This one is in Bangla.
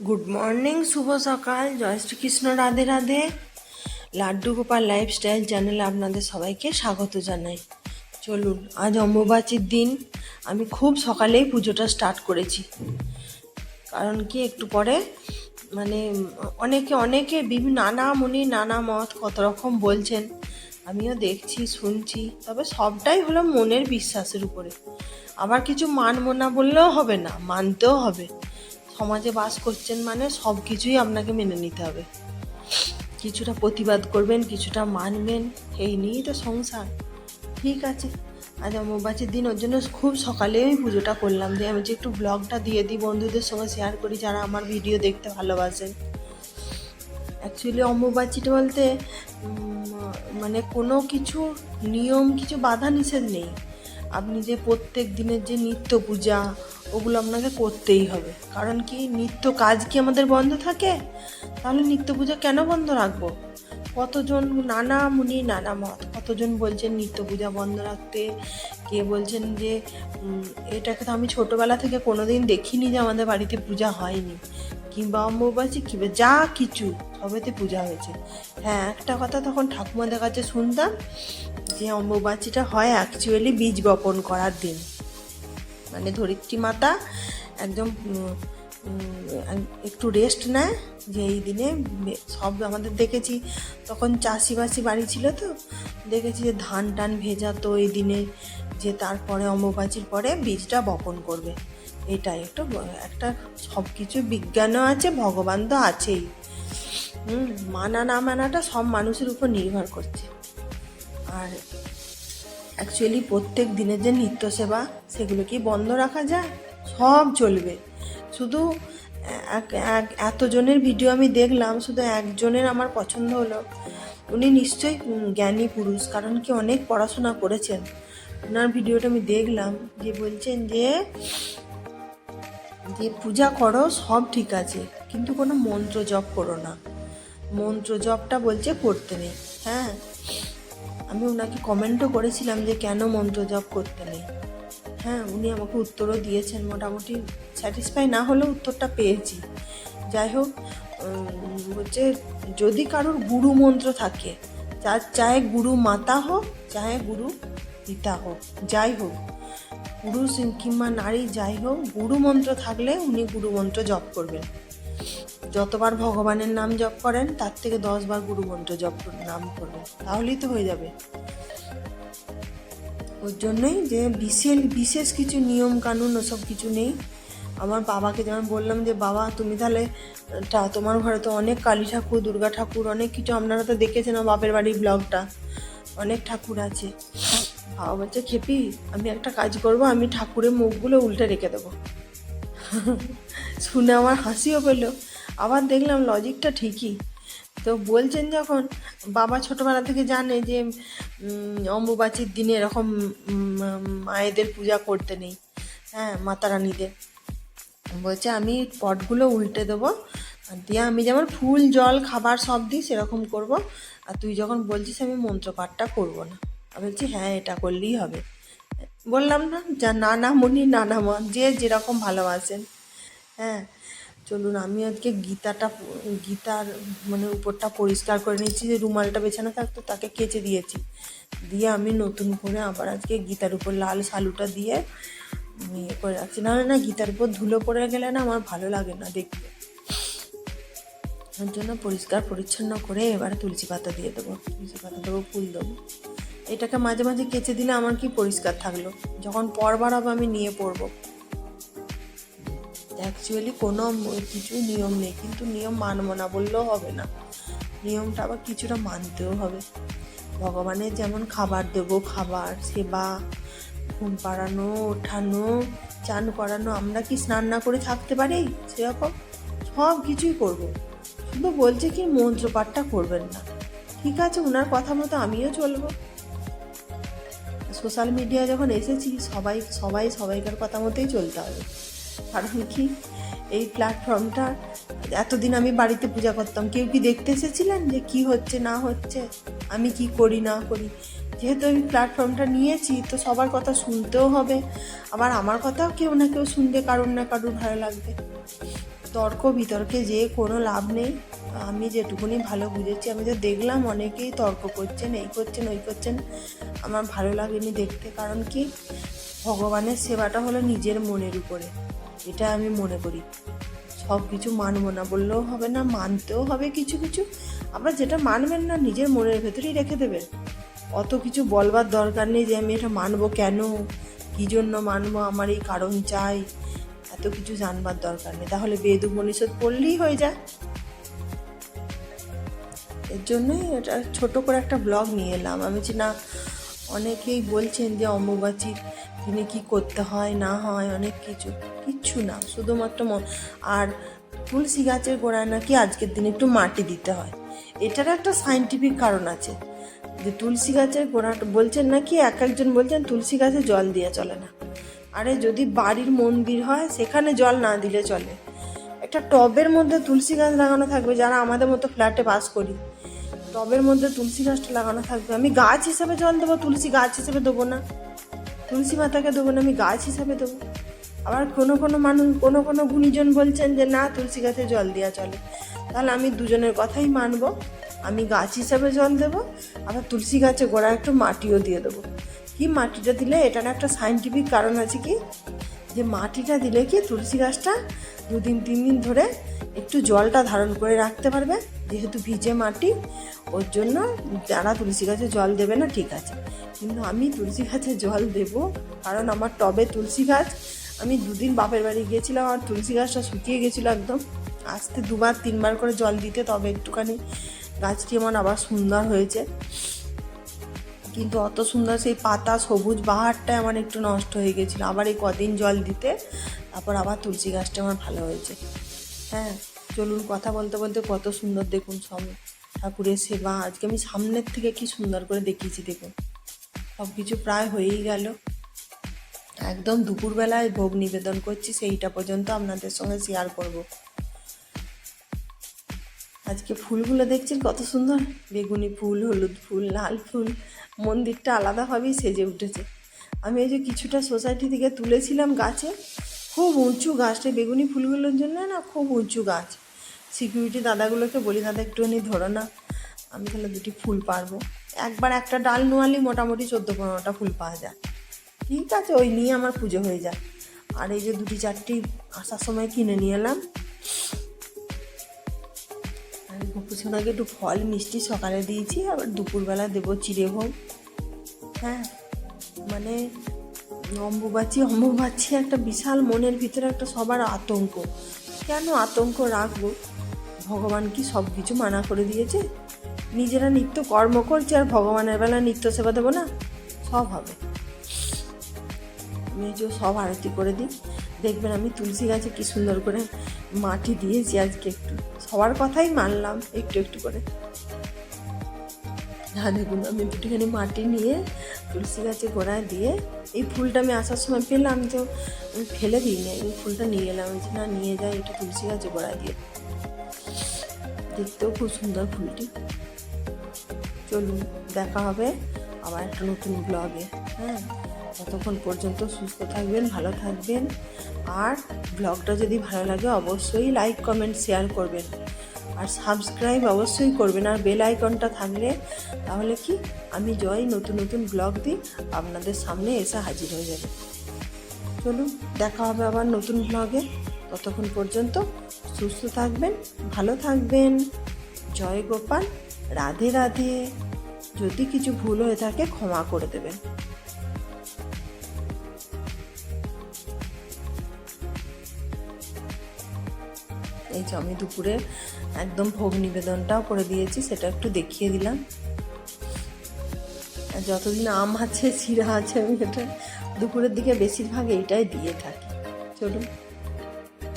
গুড মর্নিং শুভ সকাল। জয় শ্রীকৃষ্ণ, রাধে রাধে। লাড্ডু গোপাল লাইফস্টাইল চ্যানেলে আপনাদের সবাইকে স্বাগত জানাই। চলুন, আজ অম্বুবাচীর দিন। আমি খুব সকালেই পুজোটা স্টার্ট করেছি। কারণ কি, একটু পরে মানে অনেকে অনেকে বিভিন্ন নানা মুনি, নানা মত কত রকম বলছেন। আমিও দেখছি, শুনছি, তবে সবটাই হলো মনের বিশ্বাসের উপরে। আবার কিছু মানবো না বললেও হবে না, মানতেও হবে। সমাজে বাস করছেন মানে সব কিছুই আপনাকে মেনে নিতে হবে। কিছুটা প্রতিবাদ করবেন, কিছুটা মানবেন, এই নিয়েই তো সংসার। ঠিক আছে, আজ অম্বুবাচীর দিন, ওর জন্য খুব সকালে আমি পুজোটা করলাম। যে আমি যে একটু ব্লগটা দিয়ে দিই, বন্ধুদের সঙ্গে শেয়ার করি, যারা আমার ভিডিও দেখতে ভালোবাসেন। অ্যাকচুয়ালি অম্বুবাচীটা বলতে মানে কোনো কিছু নিয়ম, কিছু বাধা নিষেধ নেই। আপনি যে প্রত্যেক দিনের যে নিত্য পূজা, ওগুলো আপনাকে করতেই হবে। কারণ কি, নিত্য কাজ কি আমাদের বন্ধ থাকে? তাহলে নিত্য পূজা কেন বন্ধ রাখব? কতজন নানা মুনি, নানা মত, কতজন বলছেন নিত্য পূজা বন্ধ রাখতে? কে বলছেন যে এটাকে তো আমি ছোটোবেলা থেকে কোনোদিন দেখিনি যে আমাদের বাড়িতে পূজা হয়নি। কিংবা অম্বুবাচী, কিংবা যা কিছু, সবেতে পূজা হয়েছে। হ্যাঁ একটা কথা তখন ঠাকুমাদের কাছে শুনতাম যে অম্বুবাচীটা হয় অ্যাকচুয়ালি বীজ বপন করার দিন। মানে ধরিত্রী মাতা একদম একটু রেস্ট নেয়, যে এই দিনে সব আমাদের দেখেছি, তখন চাষিবাসি বাড়ি ছিল তো, দেখেছি যে ধান টান ভেজাতো এই দিনে, যে তারপরে অম্বুবাচীর পরে বীজটা বপন করবে। এটাই একটু, একটা সব কিছু বিজ্ঞানও আছে, ভগবান তো আছেই। মানা না মানাটা সব মানুষের উপর নির্ভর করছে। আর অ্যাকচুয়ালি প্রত্যেক দিনের যে নিত্য সেবা সেগুলো কি বন্ধ রাখা যায়, সব চলবে। শুধু এতজনের ভিডিও আমি দেখলাম, শুধু একজনের আমার পছন্দ হলো। উনি নিশ্চয়ই জ্ঞানী পুরুষ, কারণ কি অনেক পড়াশোনা করেছেন। ওনার ভিডিওটা আমি দেখলাম, যে বলছেন যে যে পূজা করো, সব ঠিক আছে, কিন্তু কোনো মন্ত্র জপ করো না। মন্ত্র জপটা বলছে করতে নেই হ্যাঁ? আমি ওনাকে কমেন্টও করেছিলাম যে কেন মন্ত্র জপ করতে নেই। হ্যাঁ উনি আমাকে উত্তরও দিয়েছেন, মোটামুটি স্যাটিসফাই না হলেও উত্তরটা পেয়েছি। যাই হোক হচ্ছে যদি কারোর গুরু মন্ত্র থাকে, যার চাহে গুরু মাতা হোক চাহে গুরু পিতা হোক, যাই হোক, পুরুষ কিংবা নারী যাই হোক, গুরু মন্ত্র থাকলে উনি গুরু মন্ত্র জপ করবেন। যতবার ভগবানের নাম জপ করেন, তার থেকে দশবার গুরু মন্ত্র জপ নাম করবেন তাহলেই তো হয়ে যাবে। ওর জন্যই যে বিশেষ বিশেষ কিছু নিয়ম কানুন ওসব কিছু নেই। আমার বাবাকে যেমন বললাম যে, বাবা, তুমি তাহলে তোমার ঘরে তো অনেক কালী ঠাকুর, দুর্গা ঠাকুর, অনেক কিছু আপনারা তো দেখেছেন আমার বাপের বাড়ির ব্লগটা, অনেক ঠাকুর আছে। বাবা বলছে, খেপি, আমি একটা কাজ করব, আমি ঠাকুরের মুখগুলো উল্টে রেখে দেবো। শুনে আমার হাসিও পেল। আবার দেখলাম লজিকটা ঠিকই। তো বলছেন যখন, বাবা ছোটবেলা থেকে জানে যে অম্বুবাচীর দিনে এরকম মায়েদের পূজা করতে নেই হ্যাঁ মাতা রানীদের বলছে, আমি পটগুলো উল্টে দেবো, আর দিয়ে আমি যেমন ফুল, জল, খাবার সব দিই, সেরকম করব। আর তুই যখন বলছিস, আমি মন্ত্রপাঠটা করব না। আমি বলছি হ্যাঁ এটা করলেই হবে। বললাম না, যা নানা মুনি নানা মত যে যেরকম ভালোবাসেন। হ্যাঁ চলুন, আমি আজকে গীতাটা, গীতার মানে উপরটা পরিষ্কার করে নিচ্ছি যে রুমালটা বেছানো থাকতো তাকে কেচে দিয়েছি। দিয়ে আমি নতুন করে আবার আজকে গীতার উপর লাল সালুটা দিয়ে ইয়ে করে রাখছি। না না গীতার উপর ধুলো পড়ে গেলে না আমার ভালো লাগে না দেখতে। ওর জন্য পরিষ্কার পরিচ্ছন্ন করে এবার তুলসী পাতা দিয়ে দেবো। তুলসী পাতা দেবো, ফুল দেবো। এটাকে মাঝে মাঝে কেচে দিলে আমার কি পরিষ্কার থাকল? যখন পরবার হবে আমি নিয়ে পড়ব অ্যাকচুয়ালি কোনো কিছুই নিয়ম নেই, কিন্তু নিয়ম মানবো না, বললেও হবে না। নিয়মটা আবার কিছুটা মানতেও হবে। ভগবানের যেমন খাবার দেবো, খাবার, সেবা, ঘুম পাড়ানো, ওঠানো, চান করানো, আমরা কি স্নান না করে থাকতে পারি? সেরকম সব কিছুই করব। শুধু বলছে কি মন্ত্রপাঠটা করবেন না। ঠিক আছে ওনার কথা মতো আমিও চলবো। সোশ্যাল মিডিয়া যখন এসেছি, সবাই সবাই সবাইকার কথা মতোই চলতে হবে। কারণ কি এই প্ল্যাটফর্মটা এতদিন আমি বাড়িতে পূজা করতাম, কেউ কি দেখতে এসেছিলেন যে কি হচ্ছে, না হচ্ছে? আমি কি করি, না করি? যেহেতু আমি প্ল্যাটফর্মটা নিয়েছি, তো সবার কথা শুনতেও হবে। আবার আমার কথাও কেউ না কেউ শুনবে, কারোর না কারোর ভালো লাগবে। তর্ক, বিতর্কে যে কোনো লাভ নেই। আমি যেটুকুনি ভালো বুঝেছি, আমি তো দেখলাম অনেকেই তর্ক করছেন, এই করছেন, ওই করছেন। আমার ভালো লাগেনি দেখতে, কারণ কি? ভগবানের সেবাটা হলো নিজের মনের উপরে। এটা আমি মনে করি। সব কিছু মানবো না, বললেও হবে না, মানতেও হবে কিছু কিছু। আবার যেটা মানবেন না, নিজের মনের ভেতরেই রেখে দেবেন। অত কিছু বলবার দরকার নেই যে আমি এটা মানবো কেন? কী জন্য মানবো? আমার এই কারণ চাই। এত কিছু জানবার দরকার নেই। তাহলে বেদ উপনিষদ পড়লেই হয়ে যায়। এর জন্যই এটা ছোট করে একটা ব্লগ নিয়ে এলাম। আমি না, অনেকেই বলছেন যে অম্বুবাচীর দিনে কি করতে হয়, না হয়, অনেক কিছু, কিচ্ছু না। শুধুমাত্র আর তুলসী গাছের গোড়ায় নাকি আজকের দিনে একটু মাটি দিতে হয়। এটার একটা সাইন্টিফিক কারণ আছে। যে তুলসী গাছের গোড়াটা বলছেন নাকি, এক একজন বলছেন তুলসী গাছে জল দিয়ে চলে না। আরে যদি বাড়ির মন্দির হয়, সেখানে জল না দিলে চলে। একটা টবের মধ্যে তুলসী গাছ লাগানো থাকবে, যারা আমাদের মতো ফ্ল্যাটে বাস করি, টবের মধ্যে তুলসী গাছটা লাগানো থাকবে। আমি গাছ হিসাবে জল দেবো, তুলসী গাছ হিসেবে দেবো না। তুলসী মাতাকে দেবো না, আমি গাছ হিসাবে দেবো। আবার কোনো কোনো মানুষ, কোনো কোনো গুণীজন বলছেন যে, না, তুলসী গাছে জল দেওয়া চলে। তাহলে আমি দুজনের কথাই মানব। আমি গাছ হিসাবে জল দেবো, আবার তুলসী গাছে গোড়া একটু মাটিও দিয়ে দেবো। কি মাটিটা দিলে? এটার একটা সাইন্টিফিক কারণ আছে কি? যে মাটিটা দিলে কি তুলসী গাছটা দুদিন তিন দিন ধরে একটু জলটা ধারণ করে রাখতে পারবে। যেহেতু ভিজে মাটি, ওর জন্য যারা তুলসী গাছে জল দেবে না, ঠিক আছে। কিন্তু আমি তুলসী গাছে জল দেব, কারণ আমার টবে তুলসী গাছ। আমি দুদিন বাপের বাড়ি গিয়েছিলাম, আর তুলসী গাছটা শুকিয়ে গেছিল একদম। আসতে দুবার, তিনবার করে জল দিতে, তবে একটুখানি গাছটি আমার আবার সুন্দর হয়েছে। কিন্তু অত সুন্দর সেই পাতা সবুজ বাহারটাই আমার একটু নষ্ট হয়ে গেছিল। আবার এই কদিন জল দিতে তারপর আবার তুলসী গাছটা আমার ভালো হয়েছে। হ্যাঁ চলুন কথা বলতে বলতে কত সুন্দর দেখুন সব ঠাকুরের সেবা। আজকে আমি সামনের থেকে কি সুন্দর করে দেখিয়েছি দেখুন। সব কিছু প্রায় হয়েই গেল। একদম দুপুরবেলায় ভোগ নিবেদন করছি, সেইটা পর্যন্ত আপনাদের সঙ্গে শেয়ার করব। আজকে ফুলগুলো দেখছেন কত সুন্দর। বেগুনি ফুল, হলুদ ফুল, লাল ফুল, মন্দিরটা আলাদাভাবেই সেজে উঠেছে। আমি এই যে কিছুটা সোসাইটি থেকে তুলেছিলাম গাছে খুব উঁচু গাছটা বেগুনি ফুলগুলোর জন্য না খুব উঁচু গাছ। সিকিউরিটি দাদাগুলোকে বলি, দাদা, একটুখানি ধরো না, আমি তাহলে দুটি ফুল পারব। একবার একটা ডাল নোয়ালি মোটামুটি চোদ্দ পনেরোটা ফুল পাওয়া যায়। ঠিক আছে, ওই নিয়ে আমার পুজো হয়ে যায়। আর এই যে দুটি চারটি আসার সময় কিনে নিয়ে এলাম। আর গোপুসোনাকে একটু ফল, মিষ্টি সকালে দিয়েছি, আবার দুপুরবেলা দেবো চিড়ে ভোগ। হ্যাঁ মানে অম্বুবাচী। অম্বুবাচী একটা বিশাল মনের ভিতরে একটা সবার আতঙ্ক। কেন আতঙ্ক রাখব? ভগবান কি সব কিছু মানা করে দিয়েছে? নিজেরা নিত্য কর্ম করছে আর ভগবানের বেলা নিত্য সেবা দেবো না? সব হবে। যে সব আরতি করে দিই। দেখবেন আমি তুলসী গাছে কি সুন্দর করে মাটি দিয়েছি আজকে একটু। সবার কথাই মানলাম, একটু একটু করে। হ্যাঁ দেখুন আমি দুটিখানি মাটি নিয়ে, তুলসী গাছে গোড়ায় দিয়ে, এই ফুলটা আমি আসার সময় পেলাম তো, আমি ফেলে দিই না এই ফুলটা নিয়ে এলাম। যে না, নিয়ে যাই একটু তুলসী গাছে গোড়ায় দিয়ে। দেখতেও খুব সুন্দর ফুলটি। চলুন, দেখা হবে আবার একটা নতুন ব্লগে হ্যাঁ ততক্ষণ পর্যন্ত সুস্থ থাকবেন, ভালো থাকবেন। আর ব্লগটা যদি ভালো লাগে, অবশ্যই লাইক কমেন্ট শেয়ার করবেন। আর সাবস্ক্রাইব অবশ্যই করবেন আর বেল আইকনটা থাকলে, তাহলে কি? আমি জয় নতুন নতুন ব্লগ দিই, আপনাদের সামনে এসে হাজির হয়ে যাবে। চলুন, দেখা হবে আবার নতুন ব্লগে ততক্ষণ পর্যন্ত সুস্থ থাকবেন, ভালো থাকবেন। জয় গোপাল, রাধে রাধে। যদি কিছু ভুল হয়ে থাকে, ক্ষমা করে দেবেন। এই যে আমি দুপুরে একদম ভোগ নিবেদনটাও করে দিয়েছি, সেটা একটু দেখিয়ে দিলাম। যতদিন আম আছে চিরা আছে, আমি এটা দুপুরের দিকে বেশিরভাগ এইটাই দিয়ে থাকি। চলুন।